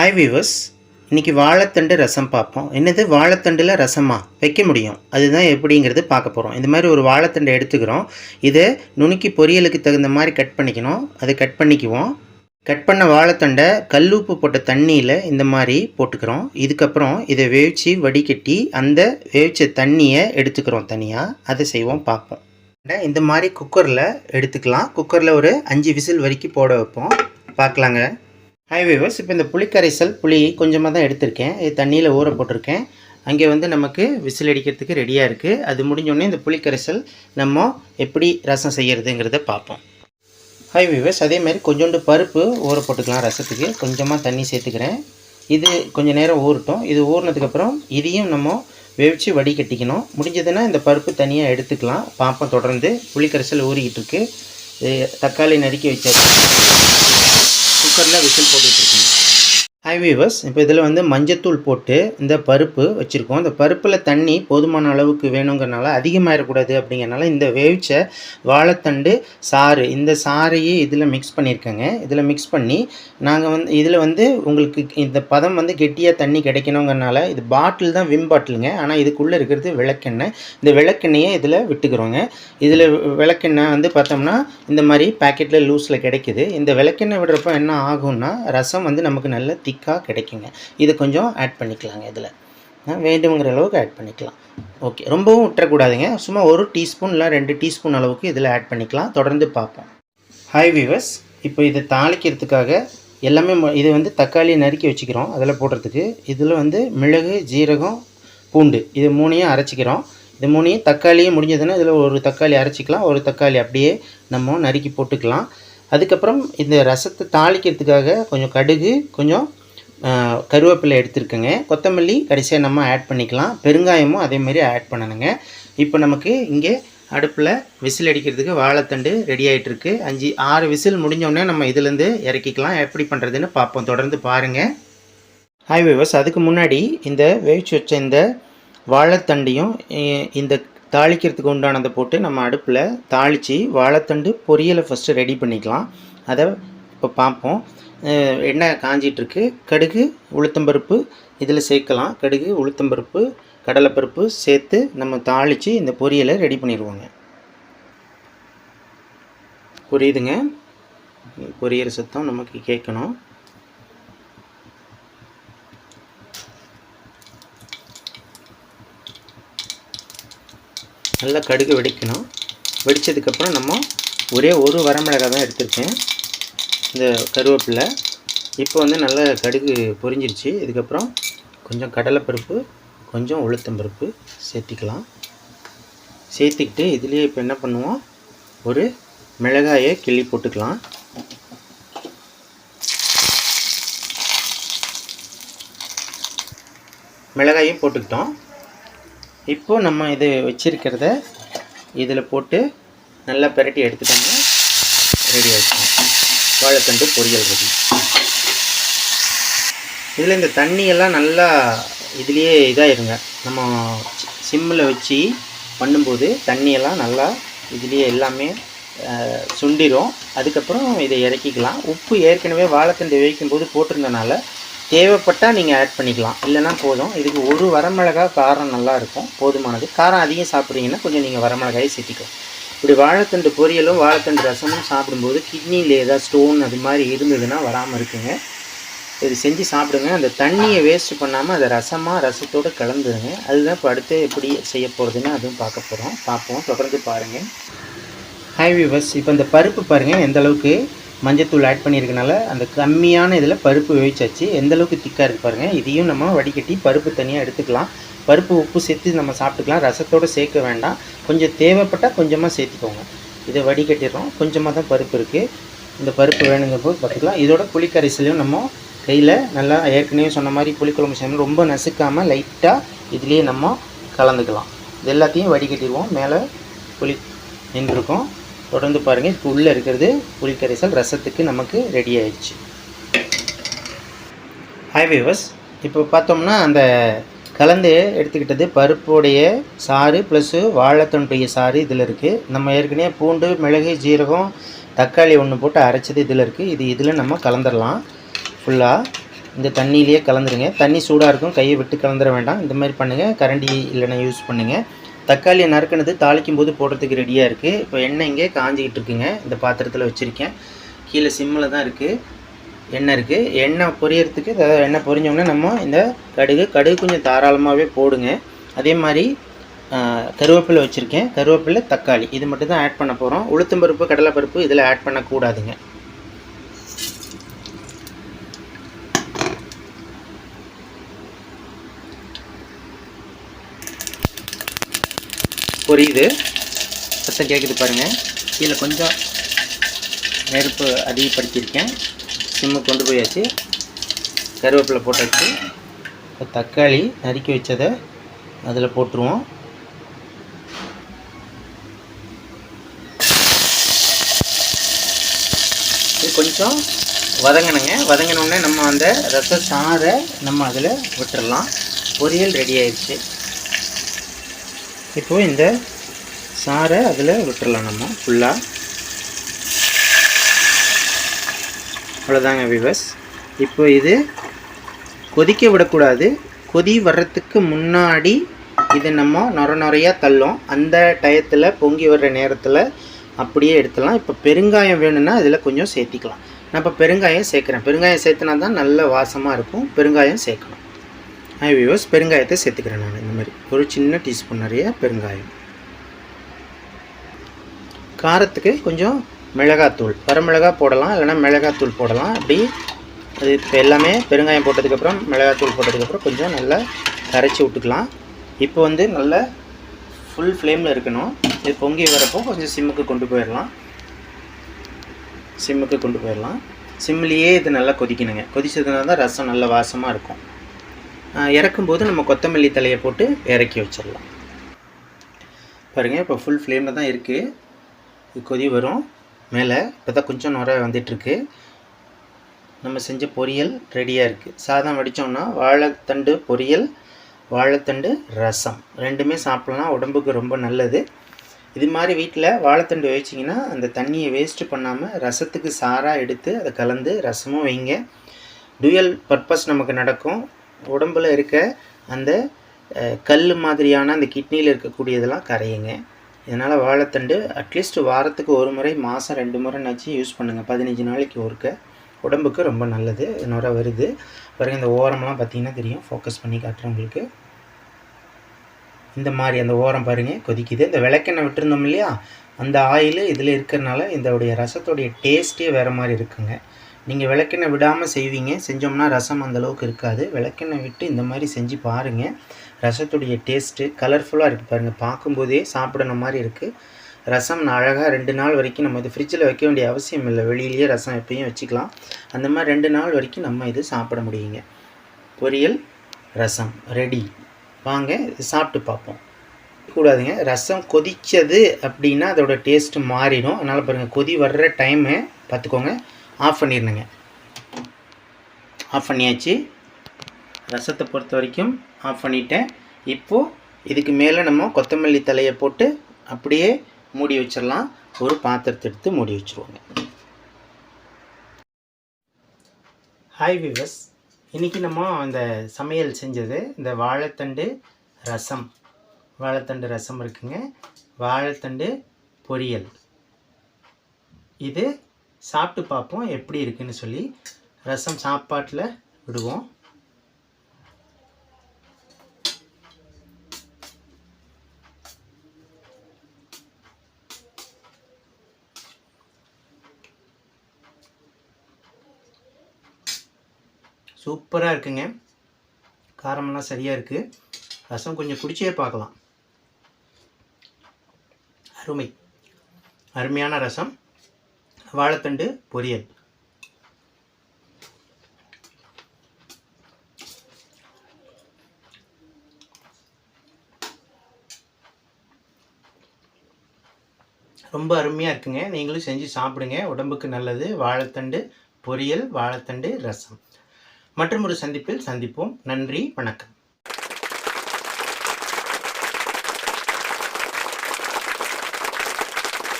Hi viewers இன்றைக்கி வாழைத்தண்டு ரசம் பார்ப்போம். என்னது? வாழைத்தண்டில் ரசமா? வைக்க முடியும். அதுதான் எப்படிங்கிறது பார்க்க போகிறோம் இந்த மாதிரி ஒரு வாழைத்தண்டை எடுத்துக்கிறோம். இதை நுணுக்கி பொரியலுக்கு தகுந்த மாதிரி கட் பண்ணிக்கணும். அதை கட் பண்ணிக்குவோம். கட் பண்ண வாழைத்தண்டை கல்லுப்பு போட்ட தண்ணியில் இந்த மாதிரி போட்டுக்கிறோம். இதுக்கப்புறம் இதை வேவிச்சு வடிகட்டி அந்த வேவிச்ச தண்ணியை எடுத்துக்கிறோம் தனியாக அதை செய்வோம் பார்ப்போம். இந்த மாதிரி குக்கரில் எடுத்துக்கலாம். குக்கரில் ஒரு அஞ்சு விசில் வரைக்கும் போட வைப்போம். பார்க்கலாங்க. ஹை வேவர்ஸ் இப்போ இந்த புளிக்கரைசல் புளி கொஞ்சமாக தான் எடுத்திருக்கேன். இது தண்ணியில் ஊற போட்டிருக்கேன். அங்கே வந்து நமக்கு விசில் அடிக்கிறதுக்கு ரெடியாக இருக்குது அது முடிஞ்சோடனே இந்த புளிக்கரைசல் நம்ம எப்படி ரசம் செய்கிறதுங்கிறத பார்ப்போம். ஹை வேவர்ஸ் அதே மாதிரி கொஞ்சோண்டு பருப்பு ஊற போட்டுக்கலாம் ரசத்துக்கு. கொஞ்சமாக தண்ணி சேர்த்துக்கிறேன். இது கொஞ்சம் நேரம் ஊறட்டும். இது ஊறினதுக்கப்புறம் இதையும் நம்ம வேவிச்சு வடிகட்டிக்கணும். முடிஞ்சதுன்னா இந்த பருப்பு தனியாக எடுத்துக்கலாம். பார்ப்போம் தொடர்ந்து புளிக்கரைசல் ஊறிக்கிட்டு இருக்கு. தக்காளி நறுக்கி வச்சாச்சு. குக்கரில் விசில் போட்டுட்ருக்கோம் ஹை வீவர்ஸ் இப்போ இதில் வந்து மஞ்சத்தூள் போட்டு இந்த பருப்பு வச்சுருக்கோம். இந்த பருப்பில் தண்ணி போதுமான அளவுக்கு வேணுங்கிறனால அதிகமாகிடக்கூடாது அப்படிங்கிறனால இந்த வேவிச்ச வாழைத்தண்டு சாறு இந்த சாறையே இதில் மிக்ஸ் பண்ணியிருக்கேங்க. இதில் மிக்ஸ் பண்ணி நாங்கள் வந்து இதில் வந்து உங்களுக்கு இந்த பதம் வந்து கெட்டியாக தண்ணி கிடைக்கணுங்கிறனால இது பாட்டில் தான் விம் பாட்டிலுங்க. ஆனால் இதுக்குள்ளே இருக்கிறது விளக்கெண்ணெய். இந்த விளக்கெண்ணெயை இதில் விட்டுக்கிறோங்க. இதில் விளக்கெண்ணெய் வந்து பார்த்தோம்னா இந்த மாதிரி பேக்கெட்டில் லூஸில் கிடைக்குது. இந்த விளக்கெண்ணெய் விடுறப்ப என்ன ஆகும்னா ரசம் வந்து நமக்கு நல்ல திக்காக கிடைக்குங்க. இது கொஞ்சம் ஆட் பண்ணிக்கலாங்க இதில். வேண்டுங்கிற அளவுக்கு ஆட் பண்ணிக்கலாம். ஓகே ரொம்பவும் விட்டுறக்கூடாதுங்க. சும்மா ஒரு டீஸ்பூன் இல்லை ரெண்டு டீஸ்பூன் அளவுக்கு இதில் ஆட் பண்ணிக்கலாம். தொடர்ந்து பார்ப்போம். ஹாய் வீவர்ஸ் இப்போ இதை தாளிக்கிறதுக்காக எல்லாமே இதை இது வந்து தக்காளி நறுக்கி வச்சுக்கிறோம். அதில் போடுறதுக்கு இதில் வந்து மிளகு ஜீரகம் பூண்டு இது மூணையும் அரைச்சிக்கிறோம். இது மூணையும் தக்காளியும் முடிஞ்சதுன்னா இதில் ஒரு தக்காளி அரைச்சிக்கலாம். ஒரு தக்காளி அப்படியே நம்ம நறுக்கி போட்டுக்கலாம். அதுக்கப்புறம் இந்த ரசத்தை தாளிக்கிறதுக்காக கொஞ்சம் கடுகு கொஞ்சம் கருவேப்பிலை எடுத்துருக்கேங்க. கொத்தமல்லி கடைசியாக நம்ம ஆட் பண்ணிக்கலாம். பெருங்காயமும் அதேமாதிரி ஆட் பண்ணணுங்க. இப்போ நமக்கு இங்கே அடுப்பில் விசில் அடிக்கிறதுக்கு வாழைத்தண்டு ரெடி ஆகிட்டுருக்கு அஞ்சு ஆறு விசில் முடிஞ்சோடனே நம்ம இதுலேருந்து இறக்கிக்கலாம். எப்படி பண்ணுறதுன்னு பார்ப்போம். தொடர்ந்து பாருங்கள் ஹாய் விவர்ஸ் அதுக்கு முன்னாடி இந்த வேவிச்சு வச்ச இந்த வாழைத்தண்டையும் இந்த தாளிக்கிறதுக்கு உண்டானதை போட்டு நம்ம அடுப்பில் தாளித்து வாழைத்தண்டு பொரியலை ஃபஸ்ட்டு ரெடி பண்ணிக்கலாம். அதை இப்போ பார்ப்போம். எண்ணெய் காஞ்சிட்ருக்கு. கடுகு உளுத்தம்பருப்பு இதில் சேர்க்கலாம். கடுகு உளுத்தம்பருப்பு கடலைப்பருப்பு சேர்த்து நம்ம தாளித்து இந்த பொரியலை ரெடி பண்ணிடுவோங்க. புரியுதுங்க? பொரியல் சத்தம் நமக்கு கேட்கணும். நல்லா கடுகு வெடிக்கணும். வெடித்ததுக்கப்புறம் நம்ம ஒரே ஒரு வரமிளகாய் தான் எடுத்திருக்கேன். இந்த கருவேப்பிலை. இப்போ வந்து நல்லா கடுகு பொரிஞ்சிருச்சு. இதுக்கப்புறம் கொஞ்சம் கடலைப்பருப்பு கொஞ்சம் உளுத்தம்பருப்பு சேர்த்திக்கலாம். சேர்த்துக்கிட்டு இதுலேயே இப்போ என்ன பண்ணுவோம்? ஒரு மிளகாயை கிள்ளி போட்டுக்கலாம். மிளகாயும் போட்டுக்கிட்டோம். இப்போது நம்ம இது வச்சுருக்கிறத இதில் போட்டு நல்லா பிரட்டி எடுத்துட்டோம்னா ரெடி ஆகிடும் வாழைத்தண்டு பொரியல் ரெடி. இதில் இந்த தண்ணியெல்லாம் நல்லா இதுலேயே இதாகிருங்க நம்ம சிம்மில் வச்சு பண்ணும்போது தண்ணியெல்லாம் நல்லா இதுலேயே எல்லாமே சுண்டிரும். அதுக்கப்புறம் இதை இறக்கிக்கலாம். உப்பு ஏற்கனவே வாழைத்தண்டு வைக்கும்போது போட்டிருந்தனால தேவைப்பட்டால் நீங்கள் ஆட் பண்ணிக்கலாம். இல்லைன்னா போதும். இதுக்கு ஒரு வரமிளகா காரம் நல்லா இருக்கும். போதுமானது. காரம் அதிகம் சாப்பிட்றீங்கன்னா கொஞ்சம் நீங்கள் வரமிளகாயை சேர்த்திக்கலாம். இப்படி வாழைத்தண்டு பொரியலும் வாழைத்தண்டு ரசமும் சாப்பிடும்போது கிட்னியில் ஏதாவது ஸ்டோன் அது மாதிரி இருந்ததுன்னா வராமல் இருக்குங்க. இது செஞ்சு சாப்பிடுங்க. அந்த தண்ணியை வேஸ்ட் பண்ணாமல் அதை ரசமாக ரசத்தோடு கலந்துருங்க. அதுதான் இப்போ அடுத்து எப்படி செய்ய போகிறதுன்னு அதுவும் பார்க்க போகிறோம் பார்ப்போம். தொடர்ந்து பாருங்கள் ஹாய் வியூவர்ஸ் இப்போ இந்த பருப்பு பாருங்கள் எந்த அளவுக்கு மஞ்சத்தூள் ஆட் பண்ணியிருக்கனால அந்த கம்மியான இதில் பருப்பு வேவிச்சாச்சு. எந்தளவுக்கு திக்காக இருக்குது பாருங்கள் இதையும் நம்ம வடிகட்டி பருப்பு தனியாக எடுத்துக்கலாம். பருப்பு உப்பு சேர்த்து நம்ம சாப்பிட்டுக்கலாம். ரசத்தோடு சேர்க்க வேண்டாம். கொஞ்சம் தேவைப்பட்டால் கொஞ்சமாக சேர்த்துக்கோங்க. இதை வடிகட்டிடுறோம். கொஞ்சமாக தான் பருப்பு இருக்குது இந்த பருப்பு வேணுங்கிற போது பார்த்துக்கலாம். இதோட புளிக்கரைசலையும் நம்ம கையில் நல்லா ஏற்கனவே சொன்ன மாதிரி புளிக்குழம்பு செய்யணும். ரொம்ப நசுக்காமல் லைட்டாக இதுலேயே நம்ம கலந்துக்கலாம். இது எல்லாத்தையும் வடிகட்டிடுவோம். மேலே புளி நின்றுருக்கோம். தொடர்ந்து பாருங்கள் இப்போ உள்ளே இருக்கிறது புளிக்கரைசல் ரசத்துக்கு நமக்கு ரெடி ஆயிடுச்சு. ஹாய் வியூவர்ஸ் இப்போ பார்த்தோம்னா அந்த கலந்து எடுத்துக்கிட்டது பருப்புடைய சாறு ப்ளஸ்ஸு வாழைத்தண்டுடைய சாறு இதில் இருக்குது நம்ம ஏற்கனவே பூண்டு மிளகு ஜீரகம் தக்காளி ஒன்று போட்டு அரைச்சது இதில் இருக்குது இது இதில் நம்ம கலந்துடலாம் ஃபுல்லாக இந்த தண்ணியிலேயே கலந்துருங்க. தண்ணி சூடாக இருக்கும். கையை விட்டு கலந்துட வேண்டாம். இந்த மாதிரி பண்ணுங்கள் கரண்டி இல்லைன்னா யூஸ் பண்ணுங்கள் தக்காளியை நறுக்கினது தாளிக்கும் போது போடுறதுக்கு ரெடியாக இருக்குது இப்போ எண்ணெய் இங்கே காஞ்சிக்கிட்டு இருக்குங்க. இந்த பாத்திரத்தில் வச்சுருக்கேன். கீழே சிம்மில் தான் இருக்குது எண்ணெய் இருக்குது எண்ணெய் பொரியறதுக்கு அதாவது எண்ணெய் பொரிஞ்சோம்னா நம்ம இந்த கடுகு கடுகு கொஞ்சம் தாராளமாகவே போடுங்க. அதே மாதிரி கருவேப்பிலை வச்சுருக்கேன். கருவேப்பிலை தக்காளி. இது மட்டும் தான் ஆட் பண்ண போகிறோம் உளுத்தம்பருப்பு கடலைப்பருப்பு இதில் ஆட் பண்ணக்கூடாதுங்க. பொரியுது. சத்தம் கேட்குது பாருங்கள் கீழே கொஞ்சம் நெருப்பு அதிகப்படுத்தியிருக்கேன். சிம்மு கொண்டு போயாச்சு. கருவேப்பிலை போட்டாச்சு. இப்போ தக்காளி நறுக்கி வச்சதை அதில் போட்டுருவோம். இது கொஞ்சம் வதங்கணுங்க. வதங்கினோடனே நம்ம அந்த ரச சாறை நம்ம அதில் விட்டுறலாம். பொரியல் ரெடி ஆயிடுச்சு. இப்போது இந்த சாறை அதில் விட்டுறலாம் நம்ம ஃபுல்லாக அவ்வளோதாங்க விவஸ் இப்போ இது கொதிக்க விடக்கூடாது. கொதி வர்றதுக்கு முன்னாடி இதை நம்ம நொர நொறையாக தள்ளும். அந்த டயத்தில் பொங்கி வர்ற நேரத்தில் அப்படியே எடுத்துடலாம் இப்போ பெருங்காயம் வேணும்னா இதில் கொஞ்சம் சேர்த்திக்கலாம். நான் இப்போ பெருங்காயம் சேர்க்குறேன். பெருங்காயம் சேர்த்துனா தான் நல்ல வாசமாக இருக்கும். பெருங்காயம் சேர்க்கணும். ஹை வியூவர்ஸ் பெருங்காயத்தை சேர்த்துக்கிறேன் நான். இந்த மாதிரி ஒரு சின்ன டீஸ்பூன் நிறைய பெருங்காயம். காரத்துக்கு கொஞ்சம் மிளகாத்தூள். வரமிளகா போடலாம் இல்லைனா மிளகாத்தூள் போடலாம். அப்படி அது இப்போ எல்லாமே பெருங்காயம் போட்டதுக்கப்புறம் மிளகாத்தூள் போட்டதுக்கப்புறம் கொஞ்சம் நல்லா கரைச்சி விட்டுக்கலாம். இப்போ வந்து நல்ல ஃபுல் ஃப்ளேமில் இருக்கணும். இது பொங்கி வரப்போ கொஞ்சம் சிம்முக்கு கொண்டு போயிடலாம் சிம்முக்கு கொண்டு போயிடலாம் சிம்லேயே இது நல்லா கொதிக்கணுங்க. கொதிச்சதுனால தான் ரசம் நல்ல வாசமாக இருக்கும். இறக்கும்போது நம்ம கொத்தமல்லி தலையை போட்டு இறக்கி வச்சிடலாம். பாருங்கள் இப்போ ஃபுல் ஃப்ளேமில் தான் இருக்குது கொதி வரும். மேலே இப்போ தான் கொஞ்சம் நுர வந்துட்டுருக்கு. நம்ம செஞ்ச பொரியல் ரெடியாக இருக்குது சாதம் வடித்தோம்னா வாழைத்தண்டு பொரியல் வாழைத்தண்டு ரசம். ரெண்டுமே சாப்பிட்லாம். உடம்புக்கு ரொம்ப நல்லது. இது மாதிரி வீட்டில் வாழைத்தண்டு வச்சிங்கன்னா அந்த தண்ணியை வேஸ்ட்டு பண்ணாமல் ரசத்துக்கு சாராக எடுத்து அதை கலந்து ரசமும் வைங்க. டுயல் பர்பஸ் நமக்கு நடக்கும். உடம்பில் இருக்க அந்த கல் மாதிரியான அந்த கிட்னியில் இருக்கக்கூடியதெல்லாம் கரையுங்க. இதனால் வாழைத்தண்டு அட்லீஸ்ட் வாரத்துக்கு ஒரு முறை மாதம் ரெண்டு முறை நச்சு யூஸ் பண்ணுங்கள் பதினஞ்சு நாளைக்கு ஒருக்க. உடம்புக்கு ரொம்ப நல்லது. நுர வருது. பிறகு இந்த ஓரம்லாம் பார்த்திங்கன்னா தெரியும். ஃபோக்கஸ் பண்ணி காட்டுறேன் உங்களுக்கு இந்த மாதிரி அந்த ஓரம் பாருங்கள் கொதிக்குது. இந்த விளக்கெண்ணெய் விட்டுருந்தோம் இல்லையா? அந்த ஆயில் இதில் இருக்கிறனால இதோடைய ரசத்தோடைய டேஸ்ட்டே வேறு மாதிரி இருக்குங்க. நீங்கள் விளக்கெண்ணெய் விடாமல் செய்வீங்க. செஞ்சோம்னா ரசம் அந்தளவுக்கு இருக்காது. விளக்கெண்ணெய் விட்டு இந்த மாதிரி செஞ்சு பாருங்கள் ரசத்துடைய டேஸ்ட்டு கலர்ஃபுல்லாக இருக்குது பாருங்கள் பார்க்கும்போதே சாப்பிடணும் மாதிரி இருக்குது ரசம் அழகாக ரெண்டு நாள் வரைக்கும் நம்ம இது ஃப்ரிட்ஜில் வைக்க வேண்டிய அவசியம் இல்லை. வெளியிலேயே ரசம் எப்பயும் வச்சுக்கலாம். அந்த மாதிரி ரெண்டு நாள் வரைக்கும் நம்ம இது சாப்பிட முடியுங்க. பொரியல் ரசம் ரெடி வாங்க சாப்பிட்டு பார்ப்போம். கூடாதுங்க. ரசம் கொதித்தது அப்படின்னா அதோட டேஸ்ட்டு மாறிடும். அதனால் பாருங்கள் கொதி வர்ற டைமு பார்த்துக்கோங்க. ஆஃப் பண்ணிடணுங்க ஆஃப் பண்ணியாச்சு. ரசத்தை பொறுத்த வரைக்கும் ஆஃப் பண்ணிட்டேன். இப்போது இதுக்கு மேலே நம்ம கொத்தமல்லி தலையை போட்டு அப்படியே மூடி வச்சிடலாம். ஒரு பாத்திரத்தை எடுத்து மூடி வச்சுருவோங்க. ஹாய் விவஸ் இன்றைக்கி நம்ம அந்த சமையல் செஞ்சது இந்த வாழைத்தண்டு ரசம். வாழைத்தண்டு ரசம் இருக்குங்க. வாழைத்தண்டு பொரியல். இது சாப்பிட்டு பார்ப்போம் எப்படி இருக்குன்னு சொல்லி ரசம் சாப்பாட்டில் விடுவோம். சூப்பராக இருக்குங்க. காரமெல்லாம் சரியாக இருக்குது ரசம் கொஞ்சம் குடிச்சே பார்க்கலாம். அருமை. அருமையான ரசம். வாழைத்தண்டு பொரியல். ரொம்ப அருமையாக இருக்குங்க. நீங்களும் செஞ்சு சாப்பிடுங்க. உடம்புக்கு நல்லது. வாழைத்தண்டு பொரியல் வாழைத்தண்டு ரசம். மற்றும் ஒரு சந்திப்பில் சந்திப்போம். நன்றி வணக்கம்.